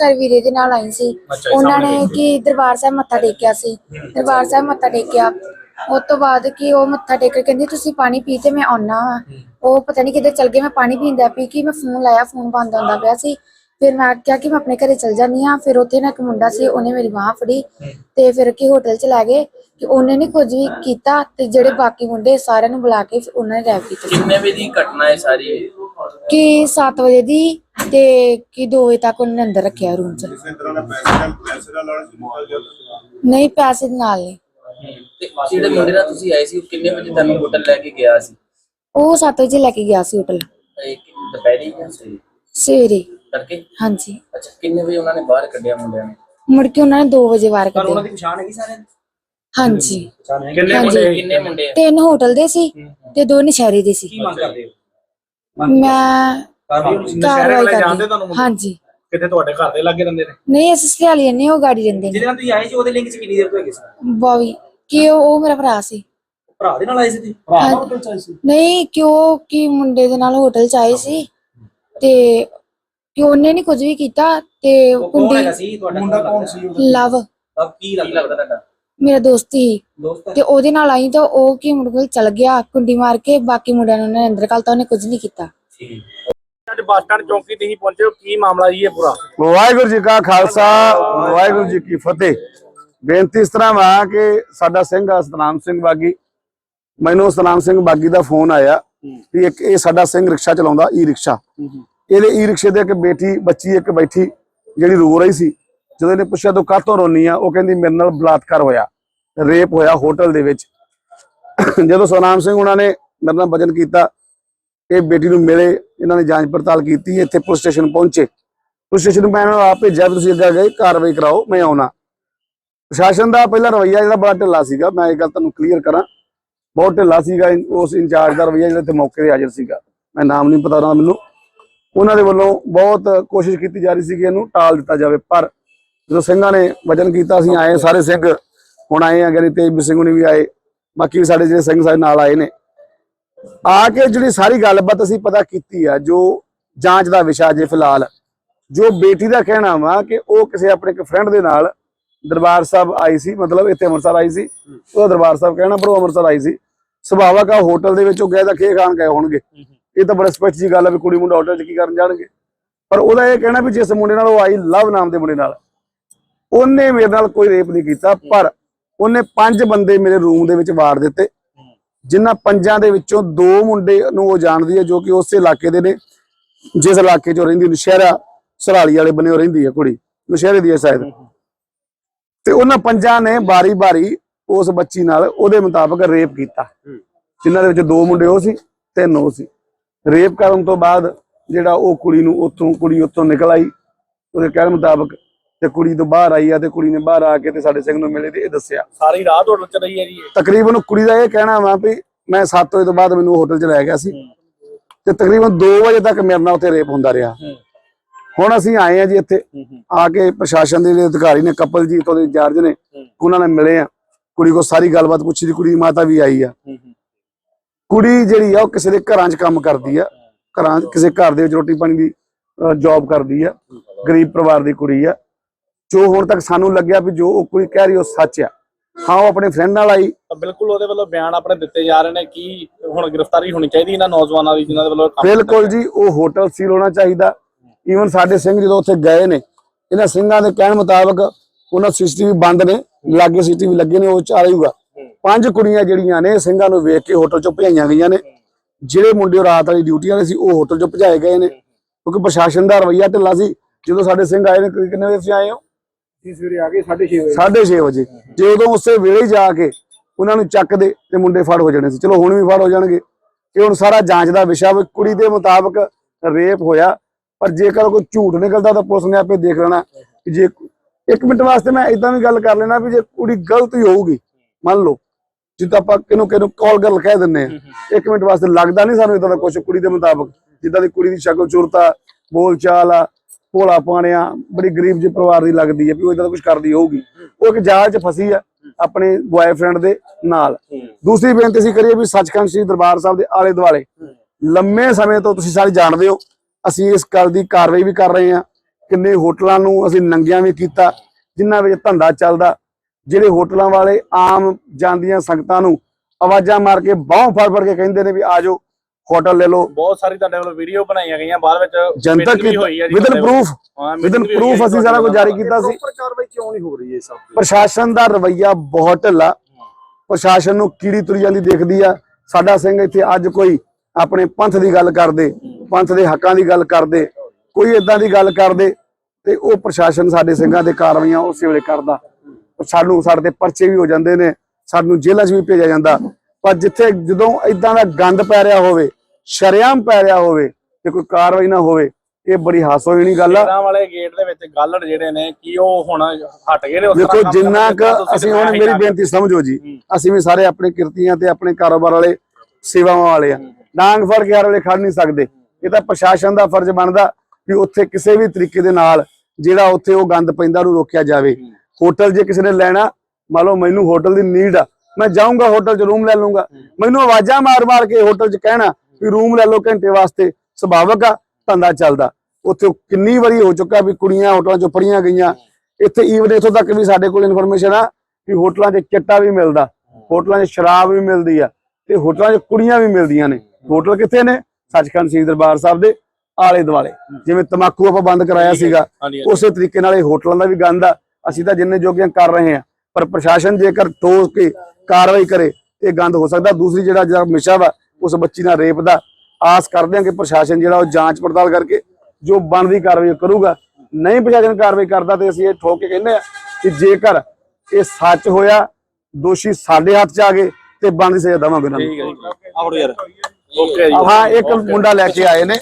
ਅੰਮ੍ਰਿਤਸਰ ਵੀਰੇ ਦੇ ਨਾਲ ਆਈ ਸੀ। ਅੱਛਾ ਜੀ, ਉਹਨਾਂ ਸਾਹਮਣੇ ਨੇ ਕਿ ਦਰਬਾਰ ਸਾਹਿਬ ਮੱਥਾ ਟੇਕਿਆ ਸੀ। ਦਰਬਾਰ ਸਾਹਿਬ ਮੱਥਾ ਟੇਕਿਆ। ਉਸ ਤੋਂ ਬਾਅਦ ਕਿ ਉਹ ਮੱਥਾ ਟੇਕ ਕੇ ਕਹਿੰਦੀ ਤੁਸੀਂ ਪਾਣੀ ਪੀ ਤੇ ਮੈਂ ਆਉਣਾ ਵਾ ਉਹ ਪਤਾ ਨਹੀਂ ਕਿੱਧਰ ਚਲ ਗਏ। ਮੈਂ ਪਾਣੀ ਪੀਂਦਾ ਪੀ ਕਿ ਮੈਂ ਫੋਨ ਲਾਇਆ ਫੋਨ ਬੰਦ ਆਉਂਦਾ ਪਿਆ ਸੀ। ਫਿਰ ਮੈਂ ਕਿਹਾ ਕਿ ਮੈਂ ਆਪਣੇ ਘਰੇ ਚਲ ਜਾਂਦੀ ਆ। ਫਿਰ ਉੱਥੇ ਨਾ ਇੱਕ ਮੁੰਡਾ ਸੀ ਉਹਨੇ ਮੇਰੀ ਬਾਹ ਫੜੀ ਤੇ ਫਿਰ ਕਿ ਹੋਟਲ ਚ ਲੈ ਗਏ ਕਿ ਉਹਨੇ ਨਹੀਂ ਕੁਝ ਵੀ ਕੀਤਾ ਤੇ ਜਿਹੜੇ ਬਾਕੀ ਮੁੰਡੇ ਸਾਰਿਆਂ ਨੂੰ ਬੁਲਾ ਕੇ ਫਿਰ ਉਹਨਾਂ ਨੇ ਰੈਪ ਕੀਤਾ। ਕਿੰਨੇ ਵਜੇ ਦੀ ਘਟਨਾ ਹੈ ਸਾਰੀ ਕਿ 7 ਵਜੇ ਦੀ ਤੇ ਕਿ 2 ਵਜੇ ਤੱਕ ਉਹਨੇ ਅੰਦਰ ਰੱਖਿਆ ਰੂਮ 'ਚ। ਇਸੇ ਤਰ੍ਹਾਂ ਦਾ ਪੈਸੇ ਨਾਲ ਪੈਸੇ ਦਾ ਲਾਲਚ ਨਿਕਲ ਜਾਂਦਾ ਨਹੀਂ ਪੈਸੇ ਦੇ ਨਾਲ ਨਹੀਂ ਤੇ ਜਿਹੜੇ ਮੁੰਡੇ ਨਾਲ ਤੁਸੀਂ ਆਏ ਸੀ ਉਹ ਕਿੰਨੇ ਵਜੇ ਤੁਹਾਨੂੰ ਹੋਟਲ ਲੈ ਕੇ ਗਿਆ ਸੀ? ਉਹ 7 ਵਜੇ ਲੈ ਕੇ ਗਿਆ ਸੀ ਹੋਟਲ ਇਹ ਕਿ- ਦੁਪਹਿਰੀ ਜਾਂ ਸਵੇਰੇ? ਸਵੇਰੇ। ਕਰਕੇ ਹਾਂਜੀ। ਅੱਛਾ ਕਿੰਨੇ ਵਜੇ ਉਹਨਾਂ ਨੇ ਬਾਹਰ ਕੱਢਿਆ ਮੁੰਡਿਆਂ ਨੇ? ਮੁੜ ਕੇ ਉਹਨਾਂ ਨੇ 2 ਵਜੇ ਵਾਰ ਪਰ ਉਹਨਾਂ ਦੀ ਪਛਾਣ ਹੈਗੀ ਸਾਰਿਆਂ ਦੀ? ਹਾਂਜੀ। ਕਿੰਨੇ ਹਾਂਜੀ। ਮੁੰਡੇ? ਕਿੰਨੇ ਮੁੰਡੇ? ਆ? ਤਿੰਨ ਹੋਟਲ ਦੇ ਸੀ ਤੇ ਦੋ ਨਸ਼ਹਿਰੇ ਦੇ ਸੀ। ਕੀ ਮੰਗ ਕਰਦੇ ਹੋ? ਮੈਂ ਕਾਰਵਾਈ ਕਾਰਵਾਈ ਜਾਣਦੇ ਕਰਦੀ ਤੁਹਾਨੂੰ ਮੁੰਡੇ? ਹਾਂਜੀ। ਕਿਤੇ ਤੁਹਾਡੇ ਘਰ ਦੇ ਲੱਗੇ ਰਹਿੰਦੇ ਨੇ? ਨਹੀਂ ਅਸੀਂ ਸਲਿਆਲੀ ਨੇ ਉਹ ਗਾੜੀ ਰਹਿੰਦੇ ਨੇ। ਜਿਹਦੇ ਨਾਲ ਤੁਸੀਂ ਆਏ ਸੀ ਉਹਦੇ ਲਿੰਕ ਚ ਕਿੰਨੀ ਦੇਰ ਤੋਂ ਹੈਗੇ ਸੀ? ਬੋਵੀ ਕਿ ਉਹ ਉਹ ਮੇਰਾ ਭਰਾ ਸੀ। ਭਰਾ ਦੇ ਨਾਲ ਆਏ ਸੀ ਤੁਸੀਂ? ਭਰਾ ਨਾਲ ਹੋਟਲ ਚ ਆਏ ਸੀ? ਨਹੀਂ ਕਿਉਂ ਕਿ ਮੁੰਡੇ ਦੇ ਨਾਲ ਹੋਟਲ ਚ ਆਏ ਸੀ। ਤੇ ਕਿ ਉਹਨੇ ਨਹੀਂ ਕੁਝ ਵੀ ਕੀਤਾ ਤੇ ਉਹ ਕੌਣ ਹੈਗਾ ਕੁੰਡੀ ਸੀ ਤੁਹਾਡਾ ਮੁੰਡਾ ਕੌਣ ਸੀ ਲਵ। ਕੀ ਕੀ ਲੱਗਦਾ ਤੁਹਾਡਾ? ਮੇਰਾ ਦੋਸਤ ਹੀ। ਦੋਸਤ ਤੇ ਉਹਦੇ ਨਾਲ ਆਈ ਤਾਂ ਉਹ ਕੀ ਮੁੰਡੇ ਕੋਲ ਚਲ ਗਿਆ ਕੁੰਡੀ ਮਾਰ ਕੇ ਬਾਕੀ ਮੁੰਡਿਆਂ ਨੂੰ ਉਹਨੇ ਅੰਦਰ ਕੱਲਤਾ ਉਹਨੇ ਕੁਝ ਨਹੀਂ ਕੀਤਾ। ਠੀਕ। ਅੱਜ ਬੱਸ ਸਟੈਂਡ ਚੌਂਕੀ ਤੇ ਹੀ ਪਹੁੰਚੇ ਹੋ ਕੀ ਮਾਮਲਾ ਜੀ ਇਹ ਪੂਰਾ? ਵਾਹਿਗੁਰੂ ਜੀ ਕਾ ਖਾਲਸਾ ਵਾਹਿਗੁਰੂ ਜੀ ਕੀ ਫਤਿਹ। ਬੇਨਤੀ ਇਸ ਤਰ੍ਹਾਂ ਵਾ ਕਿ ਸਾਡਾ ਸਿੰਘ ਸਤਨਾਮ ਸਿੰਘ ਬਾਗੀ। ਮੈਨੂੰ ਸਤਨਾਮ ਸਿੰਘ ਬਾਗੀ ਦਾ ਫੋਨ ਆਇਆ ਵੀ ਇੱਕ ਇਹ ਸਾਡਾ ਸਿੰਘ ਰਿਕਸ਼ਾ ਚਲਾਉਂਦਾ ਈ ਰਿਕਸ਼ਾ ਇਹਦੇ ਈ ਰਿਕਸ਼ੇ ਦੇ ਇੱਕ ਬੇਟੀ ਬੱਚੀ ਇੱਕ ਬੈਠੀ ਜਿਹੜੀ ਰੋ ਰਹੀ ਸੀ। ਜਦੋਂ ਇਹਨੇ ਪੁੱਛਿਆ ਤੂੰ ਕਾਹਤੋਂ ਰੋਨੀ ਆ, ਉਹ ਕਹਿੰਦੀ ਮੇਰੇ ਨਾਲ ਬਲਾਤਕਾਰ ਹੋਇਆ, ਰੇਪ ਹੋਇਆ ਹੋਟਲ ਦੇ ਵਿੱਚ। ਜਦੋਂ ਸੋਨਾਮ ਸਿੰਘ ਉਹਨਾਂ ਨੇ ਮੇਰੇ ਨਾਲ ਵਚਨ ਕੀਤਾ, ਇਹ ਬੇਟੀ ਨੂੰ ਮਿਲੇ, ਇਹਨਾਂ ਨੇ ਜਾਂਚ ਪੜਤਾਲ ਕੀਤੀ, ਇੱਥੇ ਪੁਲਿਸ ਸਟੇਸ਼ਨ ਪਹੁੰਚੇ। ਪੁਲਿਸ ਸਟੇਸ਼ਨ ਨੂੰ ਮੈਂ ਇਹਨਾਂ ਨੂੰ ਆਪ ਭੇਜਿਆ ਵੀ ਤੁਸੀਂ ਅੱਗੇ ਗਏ, ਕਾਰਵਾਈ ਕਰਾਓ, ਮੈਂ ਆਉਣਾ। ਪ੍ਰਸ਼ਾਸਨ ਦਾ ਪਹਿਲਾ ਰਵਈਆ ਜਿਹੜਾ ਬੜਾ ਢਿੱਲਾ ਸੀਗਾ, ਮੈਂ ਇਹ ਗੱਲ ਤੁਹਾਨੂੰ ਕਲੀਅਰ ਕਰਾਂ। ਬਹੁਤ ਢਿੱਲਾ ਸੀਗਾ, ਉਸ ਇੰਚਾਰਜ ਦਾ ਰਵਈਆ ਜਿਹੜਾ ਇੱਥੇ ਮੌਕੇ ਤੇ ਹਾਜ਼ਰ ਸੀਗਾ। ਮੈਂ ਨਾਮ ਨਹੀਂ ਪਤਾ ਉਹਨਾਂ ਮੈਨੂੰ। ਉਹਨਾਂ ਦੇ ਵੱਲੋਂ ਬਹੁਤ ਕੋਸ਼ਿਸ਼ ਕੀਤੀ ਜਾ ਰਹੀ ਸੀ ਕਿ ਇਹਨੂੰ ਟਾਲ ਦਿੱਤਾ ਜਾਵੇ, ਪਰ ਜਦੋਂ ਸਿੰਘਾਂ ਨੇ ਵਚਨ ਕੀਤਾ ਅਸੀਂ ਆਏ ਸਾਰੇ ਸਿੰਘ, ਹੁਣ ਆਏ ਆ ਗਰੀ ਤੇਜ ਸਿੰਘ ਹੁਣੀ ਵੀ ਆਏ, ਬਾਕੀ ਵੀ ਸਾਡੇ ਜਿਹੜੇ ਸਿੰਘ ਸਾਡੇ ਨਾਲ ਆਏ ਨੇ। ਆ ਕੇ ਜਿਹੜੀ ਸਾਰੀ ਗੱਲਬਾਤ ਅਸੀਂ ਪਤਾ ਕੀਤੀ ਆ, ਜੋ ਜਾਂਚ ਦਾ ਵਿਸ਼ਾ ਜੇ ਫਿਲਹਾਲ, ਜੋ ਬੇਟੀ ਦਾ ਕਹਿਣਾ ਵਾ ਕਿ ਉਹ ਕਿਸੇ ਆਪਣੇ ਇੱਕ ਫਰੈਂਡ ਦੇ ਨਾਲ ਦਰਬਾਰ ਸਾਹਿਬ ਆਈ ਸੀ, ਮਤਲਬ ਇੱਥੇ ਅੰਮ੍ਰਿਤਸਰ ਆਈ ਸੀ ਉਹ ਦਰਬਾਰ ਸਾਹਿਬ ਕਹਿਣਾ, ਪਰ ਉਹ ਅੰਮ੍ਰਿਤਸਰ ਆਈ ਸੀ। ਸੁਭਾਵਕ ਆ, ਹੋਟਲ ਦੇ ਵਿੱਚ ਉਹ ਗਏ ਤਾਂ ਖੇ ਖਾਣ ਗਏ ਹੋਣਗੇ। ਇਹ ਤਾਂ ਬੜਾ ਸਪਸ਼ਟ ਜੀ ਗੱਲ ਆ ਵੀ ਕੁੜੀ ਮੁੰਡਾ ਹੋਟਲ 'ਚ ਕੀ ਕਰਨ ਜਾਣਗੇ। ਪਰ ਉਹਦਾ ਇਹ ਕਹਿਣਾ ਵੀ ਜਿਸ ਮੁੰਡੇ ਨਾਲ ਉਹ ਆਈ, ਲਵ ਨਾਮ ਦੇ ਮੁੰਡੇ ਨਾਲ ਉਹਨੇ ਮੇਰੇ ਨਾਲ ਕੋਈ ਰੇਪ ਨਹੀਂ ਕੀਤਾ ਪਰ ਉਹਨੇ ਪੰਜ ਬੰਦੇ ਮੇਰੇ ਰੂਮ ਦੇ ਵਿੱਚ ਵਾਰ ਦਿੱਤੇ। ਜਿਨ੍ਹਾਂ ਪੰਜਾਂ ਦੇ ਵਿੱਚੋਂ ਦੋ ਮੁੰਡੇ ਨੂੰ ਉਹ ਜਾਣਦੀ ਹੈ ਜੋ ਕਿ ਉਸੇ ਇਲਾਕੇ ਦੇ ਨੇ ਜਿਸ ਇਲਾਕੇ 'ਚ ਰਹਿੰਦੀ ਨਸ਼ਹਿਰਾ ਸਰਾਲੀ ਵਾਲੇ ਬੰਨੇ ਰਹਿੰਦੀ ਹੈ ਕੁੜੀ ਨਸ਼ਹਿਰੇ ਦੀ ਹੈ ਸ਼ਾਇਦ। ਤੇ ਉਹਨਾਂ ਪੰਜਾਂ ਨੇ ਬਾਰੀ-ਬਾਰੀ ਉਸ ਬੱਚੀ ਨਾਲ ਉਹਦੇ ਮੁਤਾਬਕ ਰੇਪ ਕੀਤਾ। ਜਿਨ੍ਹਾਂ ਦੇ ਵਿੱਚ ਦੋ ਮੁੰਡੇ ਉਹ ਸੀ ਤਿੰਨ ਉਹ ਸੀ। ਰੇਪ ਕਰਨ ਤੋਂ ਬਾਅਦ ਜਿਹੜਾ ਉਹ ਕੁੜੀ ਨੂੰ ਉੱਥੋਂ ਕੁੜੀ ਉੱਥੋਂ ਨਿਕਲ ਆਈ। ਉਹਦੇ ਕਹਿਣ ਮੁਤਾਬਕ ਤੇ ਕੁੜੀ ਤੋਂ ਬਾਹਰ ਆਈ ਆ ਤੇ ਕੁੜੀ ਨੇ ਬਾਹਰ ਆ ਕੇ ਤੇ ਸਾਡੇ ਸਿੰਘ ਨੂੰ ਮਿਲੇ ਤੇ ਇਹ ਦੱਸਿਆ। ਸਾਰੀ ਰਾਤ ਹੋਟਲ ਚ ਰਹੀ ਹੈ ਜੀ ਇਹ। ਤਕਰੀਬਨ ਕੁੜੀ ਦਾ ਇਹ ਕਹਿਣਾ ਵਾ ਵੀ ਮੈਂ 7 ਵਜੇ ਤੋਂ ਬਾਅਦ ਮੈਨੂੰ ਹੋਟਲ 'ਚ ਲੈ ਗਿਆ ਸੀ। ਤੇ ਤਕਰੀਬਨ 2 ਵਜੇ ਤੱਕ ਮੇਰੇ ਨਾਲ ਉੱਥੇ ਰੇਪ ਹੁੰਦਾ ਰਿਹਾ। ਹੁਣ ਅਸੀਂ ਆਏ ਆ ਜੀ ਇੱਥੇ। ਆ ਕੇ ਪ੍ਰਸ਼ਾਸਨ ਦੇ ਜਿਹੜੇ ਅਧਿਕਾਰੀ ਨੇ ਕਪਲ ਜੀ ਤੋਂ ਦੇ ਇੰਚਾਰਜ ਨੇ ਉਹਨਾਂ ਨਾਲ ਮਿਲੇ ਆ ਕੁੜੀ ਕੋ ਸਾਰੀ ਗੱਲਬਾਤ ਪੁੱਛੀ ਦੀ ਕੁੜੀ ਦੀ ਮਾਤਾ ਵੀ ਆਈ ਆ। ਕੁੜੀ ਜਿਹੜੀ ਆ ਉਹ ਕਿਸੇ ਦੇ ਘਰਾਂ 'ਚ ਕੰਮ ਕਰਦੀ ਆ। ਘਰਾਂ 'ਚ ਕਿਸੇ ਘਰ ਦੇ ਵਿੱਚ ਰੋਟੀ ਪਾਣੀ ਦੀ ਜੌਬ ਕਰਦੀ ਆ। ਗਰੀਬ ਪਰਿਵਾਰ ਦੀ ਕੁੜੀ ਆ। ਜੋ ਹੁਣ ਤੱਕ ਸਾਨੂੰ ਲੱਗਿਆ ਵੀ ਜੋ ਕੁੜੀ ਕਹਿ ਰਹੀ ਉਹ ਸੱਚ ਆ ਹਾਂ ਉਹ ਆਪਣੇ ਫਰੈਂਡ ਨਾਲ ਆਈ। ਬਿਲਕੁਲ ਉਹਦੇ ਵੱਲੋਂ ਬਿਆਨ ਆਪਣੇ ਦਿੱਤੇ ਜਾ ਰਹੇ ਨੇ ਕਿ ਹੁਣ ਗ੍ਰਿਫਤਾਰੀ ਹੋਣੀ ਚਾਹੀਦੀ ਇਹਨਾਂ ਨੌਜਵਾਨਾਂ ਦੀ ਜਿਨ੍ਹਾਂ ਦੇ ਵੱਲੋਂ ਕੰਮ ਬਿਲਕੁਲ ਜੀ ਉਹ ਹੋਟਲ ਸੀਲ ਹੋਣਾ ਚਾਹੀਦਾ। ਈਵਨ ਸਾਡੇ ਸਿੰਘ ਜਦੋਂ ਉੱਥੇ ਗਏ ਨੇ ਇਹਨਾਂ ਸਿੰਘਾਂ ਦੇ ਕਹਿਣ ਮੁਤਾਬਕ ਉਹਨਾਂ ਸੀਸੀਟੀਵੀ ਬੰਦ ਨੇ ਲਾਗੇ ਸੀਸੀਟੀਵੀ ਲੱਗੇ ਨੇ ਉਹ ਚਾਲੂਗਾ ਪੰਜ ਕੁੜੀਆਂ ਜਿਹੜੀਆਂ ਨੇ ਸਿੰਘਾਂ ਨੂੰ ਵੇਖ ਕੇ ਹੋਟਲ ਚੋਂ ਭਜਾਈਆਂ ਗਈਆਂ ਨੇ। ਜਿਹੜੇ ਮੁੰਡੇ ਰਾਤ ਵਾਲੀ ਡਿਊਟੀ ਵਾਲੇ ਸੀ ਉਹ ਹੋਟਲ ਚੋਂ ਭਜਾਏ ਗਏ ਨੇ। ਕਿਉਂਕਿ ਪ੍ਰਸ਼ਾਸਨ ਦਾ ਰਵੱਈਆ ਢਿੱਲਾ ਸੀ। ਜਦੋਂ ਸਾਡੇ ਸਿੰਘ ਆਏ ਨੇ ਕਿੰਨੇ ਵਜੇ ਆਏ ਹੋ? ਸਵੇਰੇ ਆ ਗਏ 6:30 ਵਜੇ। 6:30 ਵਜੇ। ਜੇ ਉਦੋਂ ਉਸੇ ਵੇਲੇ ਹੀ ਜਾ ਕੇ ਉਹਨਾਂ ਨੂੰ ਚੱਕਦੇ ਤੇ ਮੁੰਡੇ ਫੜ ਹੋ ਜਾਣੇ ਸੀ। ਚਲੋ ਹੁਣ ਵੀ ਫੜ ਹੋ ਜਾਣਗੇ। ਇਹ ਹੁਣ ਸਾਰਾ ਜਾਂਚ ਦਾ ਵਿਸ਼ਾ ਵੀ ਕੁੜੀ ਦੇ ਮੁਤਾਬਕ ਰੇਪ ਹੋਇਆ। ਪਰ ਜੇਕਰ ਕੋਈ ਝੂਠ ਨਿਕਲਦਾ ਤਾਂ ਪੁਲਿਸ ਨੇ ਆਪੇ ਦੇਖ ਲੈਣਾ ਕਿ ਜੇ ਇੱਕ ਮਿੰਟ ਵਾਸਤੇ ਮੈਂ ਇਦਾਂ ਵੀ ਗੱਲ ਕਰ ਲੈਣਾ ਵੀ ਜੇ ਕੁੜੀ ਗਲਤ ਹੀ ਹੋਊਗੀ, ਮੰਨ ਲਓ, ਜਿੱਦਾਂ ਆਪਾਂ ਕਿਨੂੰ ਕਿਨੂੰ ਕਾਲ ਕਰ ਕਹਿ ਦਿੰਨੇ ਆ ਇੱਕ ਮਿੰਟ ਵਾਸਤੇ ਲੱਗਦਾ ਨਹੀਂ ਸਾਨੂੰ ਇਦਾਂ ਦਾ ਕੁਝ ਕੁੜੀ ਦੇ ਮੁਤਾਬਕ, ਜਿੱਦਾਂ ਦੀ ਕੁੜੀ ਦੀ ਸ਼ਕਲ ਚੁਰਤਾ ਬੋਲ ਚਾਲ ਆ ਭੋਲਾ ਪਾਣਿਆ ਬੜੀ ਗਰੀਬ ਜਿਹੇ ਪਰਿਵਾਰ ਦੀ ਲੱਗਦੀ ਹੈ ਵੀ ਉਹ ਇਦਾਂ ਦਾ ਕੁਝ ਕਰਦੀ ਹੋਊਗੀ। ਉਹ ਇੱਕ ਜਾਲ 'ਚ ਫਸੀ ਆ ਆਪਣੇ ਬॉयਫ੍ਰੈਂਡ ਦੇ ਨਾਲ। ਦੂਸਰੀ ਬੇਨਤੀ ਸੀ ਕਰੀਏ ਵੀ ਸੱਚਖੰਡ ਸ੍ਰੀ ਦਰਬਾਰ ਸਾਹਿਬ ਦੇ ਆਲੇ ਦੁਆਲੇ ਲੰਮੇ ਸਮੇਂ ਤੋਂ ਤੁਸੀਂ ਸਾਰੇ ਜਾਣਦੇ ਹੋ ਅਸੀਂ ਇਸ ਗੱਲ ਦੀ ਕਾਰਵਾਈ ਵੀ ਕਰ ਰਹੇ ਹਾਂ। ਕਿੰਨੇ ਹੋਟਲਾਂ ਨੂੰ ਅਸੀਂ ਨੰਗਿਆਂ ਵੀ ਕੀਤਾ ਜਿਨ੍ਹਾਂ ਵਿੱਚ ਧੰਦਾ ਚੱਲਦਾ। ਜਿਹੜੇ ਹੋਟਲਾਂ ਵਾਲੇ ਆਮ ਜਾਂਦੀਆਂ ਸੰਗਤਾਂ ਨੂੰ ਆਵਾਜ਼ਾਂ ਮਾਰ ਕੇ ਬਾਹੋਂ ਫੜ ਫੜ ਕੇ ਕਹਿੰਦੇ ਨੇ ਵੀ ਆ ਜਾਓ ਹੋਟਲ ਲੈ ਲਓ। ਬਹੁਤ ਸਾਰੀ ਤੁਹਾਡੇ ਵੱਲੋਂ ਵੀਡੀਓ ਬਣਾਈਆਂ ਗਈਆਂ ਬਾਅਦ ਵਿੱਚ ਜਨਤਕ meeting ਵੀ ਹੋਈ ਹੈ ਜੀ ਵਿਦਨ ਪ੍ਰੂਫ ਵਿਦਨ ਪ੍ਰੂਫ ਅਸੀਂ ਸਾਰਾ ਕੁਝ ਜਾਰੀ ਕੀਤਾ ਸੀ। ਪ੍ਰੋਪਰ ਕਾਰਵਾਈ ਕਿਉਂ ਨਹੀਂ ਹੋ ਰਹੀ ਇਹ ਸਭ? ਪ੍ਰਸ਼ਾਸਨ ਦਾ ਰਵੱਈਆ ਬਹੁਤ ਢਿੱਲਾ। ਪ੍ਰਸ਼ਾਸਨ ਨੂੰ ਕੀੜੀ ਤੁਰੀ ਜਾਂਦੀ ਦੇਖਦੀ ਆ। ਸਾਡਾ ਸਿੰਘ ਇੱਥੇ ਅੱਜ ਕੋਈ ਆਪਣੇ ਪੰਥ ਦੀ ਗੱਲ ਕਰਦੇ ਪੰਥ ਦੇ ਹੱਕਾਂ ਦੀ ਗੱਲ ਕਰਦੇ ਕੋਈ ਇਦਾਂ ਦੀ ਗੱਲ ਕਰਦੇ ਤੇ ਉਹ ਪ੍ਰਸ਼ਾਸਨ ਸਾਡੇ ਸਿੰਘਾਂ ਤੇ ਕਾਰਵਾਈਆਂ ਉਸੇ ਵੇਲੇ ਕਰਦਾ। ਸਾਨੂੰ ਸਾਡੇ ਤੇ ਪਰਚੇ ਵੀ ਹੋ ਜਾਂਦੇ ਨੇ ਸਾਨੂੰ ਜੇਲ੍ਹਾਂ 'ਚ ਵੀ ਭੇਜਿਆ ਜਾਂਦਾ। ਪਰ ਜਿੱਥੇ ਜਦੋਂ ਇਦਾਂ ਦਾ ਗੰਦ ਪੈ ਰਿਹਾ ਹੋਵੇ ਸ਼ਰੇਆਮ ਪੈ ਰਿਹਾ ਹੋਵੇ ਤੇ ਕੋਈ ਕਾਰਵਾਈ ਨਾ ਹੋਵੇ ਇਹ ਬੜੀ ਹਾਸੋਹੀਣੀ ਗੱਲ ਆ। ਸ਼ੇਰਾਂ ਵਾਲੇ ਗੇਟ ਦੇ ਵਿੱਚ ਗਾਲੜ ਜਿਹੜੇ ਨੇ ਕੀ ਉਹ ਹੁਣ ਹਟ ਗਏ ਨੇ ਉਸ ਦੇਖੋ ਜਿੰਨਾ ਕੁ ਅਸੀਂ ਹੁਣ ਮੇਰੀ ਬੇਨਤੀ ਸਮਝੋ ਜੀ ਅਸੀਂ ਵੀ ਸਾਰੇ ਆਪਣੇ ਕਿਰਤੀਆਂ ਤੇ ਆਪਣੇ ਕਾਰੋਬਾਰ ਵਾਲੇ ਸੇਵਾਵਾਂ ਵਾਲੇ ਆ। ਡਾਂਗ ਫੜ ਕੇ ਵੇਲੇ ਖੜ ਨਹੀਂ ਸਕਦੇ। ਇਹ ਤਾਂ ਪ੍ਰਸ਼ਾਸਨ ਦਾ ਫਰਜ਼ ਬਣਦਾ ਵੀ ਉੱਥੇ ਕਿਸੇ ਵੀ ਤਰੀਕੇ ਦੇ ਨਾਲ ਜਿਹੜਾ ਉੱਥੇ ਉਹ ਗੰਦ ਪੈਂਦਾ ਨੂੰ ਰੋਕਿਆ ਜਾਵੇ। ਹੋਟਲ ਜੇ ਕਿਸੇ ਨੇ ਲੈਣਾ ਮੰਨ ਲਓ ਮੈਨੂੰ ਹੋਟਲ ਦੀ ਨੀਡ ਆ ਮੈਂ ਜਾਊਂਗਾ ਹੋਟਲ 'ਚ ਰੂਮ ਲੈ ਲੂੰਗਾ ਮੈਨੂੰ ਆਵਾਜ਼ਾਂ ਮਾਰ-ਮਾਰ ਕੇ ਹੋਟਲ 'ਚ ਕਹਿਣਾ ਵੀ ਰੂਮ ਲੈ ਲਓ ਘੰਟੇ ਵਾਸਤੇ ਸੁਭਾਵਕ ਆ ਧੰਦਾ ਚੱਲਦਾ। ਉੱਥੇ ਕਿੰਨੀ ਵਾਰੀ ਹੋ ਚੁੱਕਾ ਵੀ ਕੁੜੀਆਂ ਹੋਟਲਾਂ 'ਚੋਂ ਫੜੀਆਂ ਗਈਆਂ। ਇੱਥੇ ਈਵਨ ਇੱਥੋਂ ਤੱਕ ਵੀ ਸਾਡੇ ਕੋਲ ਇਨਫੋਰਮੇਸ਼ਨ ਆ ਕਿ ਹੋਟਲਾਂ 'ਚ ਚਿੱਟਾ ਵੀ ਮਿਲਦਾ ਹੋਟਲਾਂ 'ਚ ਸ਼ਰਾਬ ਵੀ ਮਿਲਦੀ ਆ ਤੇ ਹੋਟਲਾਂ 'ਚ ਕੁੜੀਆਂ ਵੀ ਮਿਲਦੀਆਂ ਨੇ। ਹੋਟਲ ਕਿੱਥੇ ਨੇ? ਸੱਚਖੰਡ ਸ੍ਰੀ ਦਰਬਾਰ ਸਾਹਿਬ ਦੇ ਆਲੇ ਦੁਆਲੇ। ਜਿਵੇਂ ਤਮਾਕੂ ਆਪਾਂ ਬੰਦ ਕਰਾਇਆ ਸੀਗਾ ਉਸੇ ਤਰੀਕੇ ਨਾਲ ਇਹ ਹੋਟਲਾਂ ਦਾ ਵੀ ਗੰਦ ਆ। ਅਸੀਂ ਤਾਂ ਜਿੰਨੇ ਜੋਗੀਆਂ ਕਰ ਰਹੇ ਹਾਂ ਪਰ ਪ੍ਰਸ਼ਾਸਨ ਜੇਕਰ ਠੋਸ ਕੇ ਕਾਰਵਾਈ ਕਰੇ ਇਹ ਗੰਦ ਹੋ ਸਕਦਾ। ਦੂਸਰੀ ਜਿਹੜਾ ਜਿਹੜਾ ਮਿਸ਼ਾ ਵਾ ਉਸ ਬੱਚੀ ਨਾਲ ਰੇਪ ਦਾ ਆਸ ਕਰਦੇ ਹਾਂ ਕਿ ਪ੍ਰਸ਼ਾਸਨ ਜਿਹੜਾ ਉਹ ਜਾਂਚ ਪੜਤਾਲ ਕਰਕੇ ਜੋ ਬਣਦੀ ਕਾਰਵਾਈ ਕਰੂਗਾ। ਨਹੀਂ ਪ੍ਰਸ਼ਾਸਨ ਕਾਰਵਾਈ ਕਰਦਾ ਤੇ ਅਸੀਂ ਇਹ ਠੋਕ ਕੇ ਕਹਿੰਦੇ ਆ ਕਿ ਜੇਕਰ ਇਹ ਸੱਚ ਹੋਇਆ ਦੋਸ਼ੀ ਸਾਡੇ ਹੱਥ 'ਚ ਆ ਗਏ ਤੇ ਬਣਦੀ ਸਜ਼ਾ ਦੇਵਾਂਗੇ ਉਹਨਾਂ ਨੂੰ। ਠੀਕ ਹੈ ਜੀ। ਆਹੋ ਯਾਰ। ਓਕੇ ਜੀ। ਹਾਂ ਇੱਕ ਮੁੰਡਾ ਲੈ ਕੇ ਆਏ ਨੇ।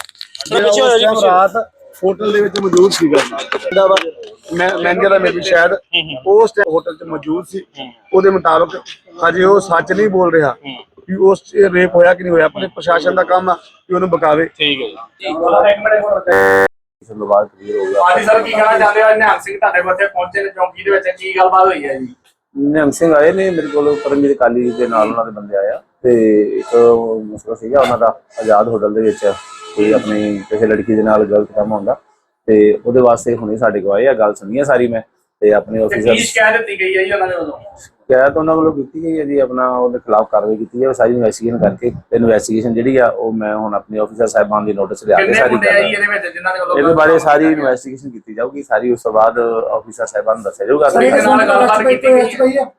ਜਿਹੜਾ ਉਸ time ਰਾਤ ਹੋਟਲ ਦੇ ਵਿੱਚ ਮੌਜੂਦ ਸੀਗਾ। ਜਿਹੜਾ ਵਾ ਮੈਂ ਮੈਨੇਜਰ ਦਾ ਮੇਬੀ ਸ਼ਾਇਦ। ਉਸ ਟਾਈਮ ਹੋਟਲ 'ਚ ਮੌਜੂਦ ਸੀ। ਉਹਦੇ ਮੁਤਾਬਕ ਹਜੇ ਉਹ ਸੱਚ ਨਹੀਂ ਬੋਲ ਰਿਹਾ। ਕਿ ਉਸ 'ਚ ਰੇਪ ਹੋਇਆ ਕਿ ਨਹੀਂ ਹੋਇਆ ਪਰ ਪ੍ਰਸ਼ਾਸਨ ਦਾ ਕੰਮ ਆ ਕਿ ਉਹਨੂੰ ਬਕਾਵੇ। ਠੀਕ ਹੈ ਜੀ। ਹਾਂਜੀ ਸਰ ਕੀ ਕਹਿਣਾ ਚਾਹੁੰਦੇ ਹੋ? ਨਿਹੰਗ ਸਿੰਘ ਤੁਹਾਡੇ ਕੋਲ ਇੱਥੇ ਪਹੁੰਚੇ ਨੇ ਚੌਂਕੀ ਦੇ ਵਿੱਚ ਕੀ ਗੱਲਬਾਤ ਹੋਈ ਹੈ ਜੀ? ਨਿਹੰਗ ਸਿੰਘ ਆਏ ਨੇ ਮੇਰੇ ਕੋਲ ਪਰਮਜੀਤ ਕਾਲੀ ਦੇ ਨਾਲ ਉਹਨਾਂ ਦੇ ਬੰਦੇ ਆਇਆ ਤੇ ਇੱਕ ਮਸਲਾ ਸੀਗਾ ਉਹਨਾਂ ਦਾ ਆਜ਼ਾਦ ਹੋਟਲ ਦੇ ਵਿੱਚ ਕੋਈ ਆਪਣੀ ਕਿਸੇ ਲੜਕੀ ਦੇ ਨਾਲ ਗਲਤ ਕੰਮ ਹੁੰਦਾ। ਤੇ ਉਹਦੇ ਵਾਸਤੇ ਹੁਣੇ ਸਾਡੇ ਕੋਲ ਆਏ ਆ ਗੱਲ ਸੁਣੀ ਆ ਸਾਰੀ ਮੈਂ। ਤੇ ਆਪਣੇ ਆਫੀਸਰ ਕੀ ਸ਼ਿਕਾਇਤ ਦਿੱਤੀ ਗਈ ਹੈ ਜੀ ਉਹਨਾਂ ਦੇ ਵੱਲੋਂ? ਸ਼ਿਕਾਇਤ ਉਹਨਾਂ ਵੱਲੋਂ ਕੀਤੀ ਗਈ ਹੈ ਜੀ ਆਪਣਾ ਉਹਦੇ ਖਿਲਾਫ ਕਾਰਵਾਈ ਕੀਤੀ ਹੈ ਸਾਰੀ ਇਨਵੈਸਟੀਗੇਸ਼ਨ ਕਰਕੇ ਤੇ ਇਨਵੈਸਟੀਗੇਸ਼ਨ ਜਿਹੜੀ ਆ ਉਹ ਮੈਂ ਹੁਣ ਆਪਣੇ ਆਫੀਸਰ ਸਾਹਿਬਾਨ ਦੀ ਨੋਟਿਸ ਲਿਆ ਕੇ ਸਾਰੀ ਇਹਦੇ ਵਿੱਚ ਜਿਨ੍ਹਾਂ ਦੇ ਵੱਲੋਂ ਇਹਦੇ ਬਾਰੇ ਸਾਰੀ ਇਨਵੈਸਟੀਗੇਸ਼ਨ ਕੀਤੀ ਜਾਊਗੀ ਸਾਰੀ ਉਸ ਤੋਂ ਬਾਅਦ ਆਫੀਸਰ ਸਾਹਿਬਾਨ ਨੂੰ ਦੱਸਿਆ ਜਾਊਗਾ।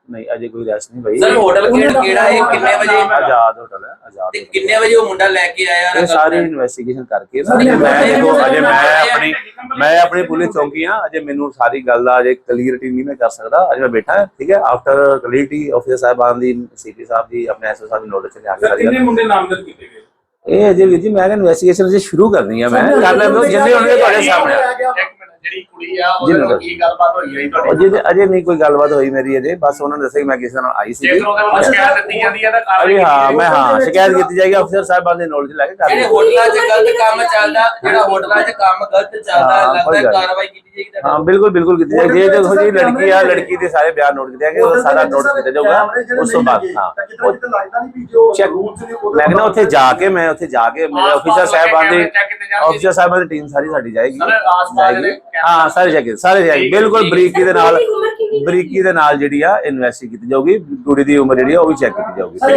ਨਹੀਂ ਅਜੇ ਕੋਈ ਰੈਸਟ ਨਹੀਂ ਪਈ। ਸਰ ਹੋਟਲ ਕਿਹੜਾ ਹੈ ਕਿੰਨੇ ਵਜੇ? ਆਜ਼ਾਦ ਹੋਟਲ ਹੈ ਆਜ਼ਾਦ ਤੇ। ਕਿੰਨੇ ਵਜੇ ਉਹ ਮੁੰਡਾ ਲੈ ਕੇ ਆਇਆ? ਇਹ ਸਾਰੀ ਇਨਵੈਸਟੀਗੇਸ਼ਨ ਕਰਕੇ ਨਾ ਅਜੇ ਮੈਂ ਦੇਖੋ ਅਜੇ ਮੈਂ ਆਪਣੀ ਮੈਂ ਆਪਣੀ ਪੁਲਿਸ ਚੌਂਕੀ ਆ ਅਜੇ ਮੈਨੂੰ ਸਾਰੀ ਗੱਲ ਦਾ ਅਜੇ ਕਲੀਅਰਿਟੀ ਨਹੀਂ ਮੈਂ ਕਰ ਸਕਦਾ ਅਜੇ ਮੈਂ ਬੈਠਾ ਠੀਕ ਹੈ? ਆਫਟਰ ਕਲੀਅਰਿਟੀ ਆਫਿਸਰ ਸਾਹਿਬਾਨ ਦੀ ਸੀਪੀ ਸਾਹਿਬ ਦੀ ਆਪਣੇ ਐਸਓ ਸਾਹਿਬ ਦੀ ਨੋਟਿਸ ਲਿਆ ਕੇ ਸਾਰੀ ਗੱਲ। ਮੁੰਡੇ ਨਾਮਜ਼ਦ ਕੀਤੇ ਗਏ? ਇਹ ਅਜੇ ਵੀਰ ਜੀ ਮੈਂ ਇਨਵੈਸਟੀਗੇਸ਼ਨ ਅਜੇ ਸ਼ੁਰੂ ਕਰਨੀ ਆ ਮੈਂ ਕਰ ਲੈਂਦਾ ਜਿੰਨੇ ਹੋਣਗੇ ਤੁਹਾਡੇ ਸਾਹਮਣੇ ਆ। ਜਿਹੜੀ ਕੁੜੀ ਆ ਉਹਦੇ ਜੀ, ਨਾਲ। ਕੀ ਗੱਲਬਾਤ ਹੋਈ ਹੈ ਜੀ ਤੁਹਾਡੀ ਅਜੇ ਅਜੇ ਨਹੀਂ ਕੋਈ ਗੱਲਬਾਤ ਹੋਈ ਮੇਰੀ ਅਜੇ ਬਸ ਉਹਨਾਂ ਨੇ ਦੱਸਿਆ ਕਿ ਮੈਂ ਕਿਸੇ ਨਾਲ ਆਈ ਸੀ ਜੇਕਰ ਉਹਦੇ ਵੱਲੋਂ ਸ਼ਿਕਾਇਤ ਦਿੱਤੀ ਜਾਂਦੀ ਹੈ ਤਾਂ ਕਾਰਵਾਈ ਹਾਂ ਮੈਂ। ਹਾਂ ਸ਼ਿਕਾਇਤ ਕੀਤੀ ਜਾਏਗੀ ਅਫਸਰ ਸਾਹਿਬਾਨ ਦੇ ਨੌਲੇਜ ਲੈ ਕੇ ਕਰ ਜਿਹੜੇ। ਹੋਟਲਾਂ 'ਚ ਗਲਤ ਕੰਮ ਚੱਲਦਾ ਜਿਹੜਾ ਹੋਟਲਾਂ 'ਚ ਕੰਮ ਗਲਤ ਚੱਲਦਾ ਲੱਗਦਾ। ਕਾਰਵਾਈ ਕੀਤੀ ਜਾਏਗੀ ਤੁਹਾਡੇ ਹਾਂ ਬਿਲਕੁਲ ਬਿਲਕੁਲ ਕੀਤੀ ਜਾਏਗੀ ਜੇ ਦੇਖੋ ਜੀ ਲੜਕੀ ਆ ਲੜਕੀ ਦੇ ਸਾਰੇ ਬਿਆਨ ਨੋਟ ਕੀਤੇ ਜਾਣਗੇ ਉਹ ਸਾਰਾ ਨੋਟ ਕੀਤਾ ਜਾਊਗਾ ਉਸ ਤੋਂ ਬਾਅਦ ਹਾਂ ਜੋ ਮੈਂ ਕਹਿੰਦਾ ਉੱਥੇ ਜਾ ਕੇ ਮੈਂ ਉੱਥੇ ਜਾ ਕੇ ਮੇਰੇ ਅਫੀਸਰ ਸਾਹਿਬਾਨ ਦੀ। ਅਫੀਸਰ ਸਾਹਿਬਾਨ ਦੀ ਟੀਮ ਸਾਰੀ ਸਾਡੀ ਜਾਏਗੀ ਸਰ, ਆਸ-ਪਾਸ ਜਿਹੜੇ ਜਾਏਗੀ। ਹਾਂ ਸਾਰੇ ਜਾਏਗੀ ਸਾਰੇ ਜਾਏਗੀ ਬਿਲਕੁਲ ਬਰੀਕੀ ਦੇ ਨਾਲ ਬਰੀਕੀ ਦੇ ਨਾਲ ਜਿਹੜੀ ਆ ਇਨਵੈਸਟੀ ਕੀਤੀ ਜਾਊਗੀ ਕੁੜੀ ਦੀ ਉਮਰ ਜਿਹੜੀ ਆ ਉਹ ਵੀ ਚੈੱਕ ਕੀਤੀ ਜਾਊਗੀ ਠੀਕ ਹੈ?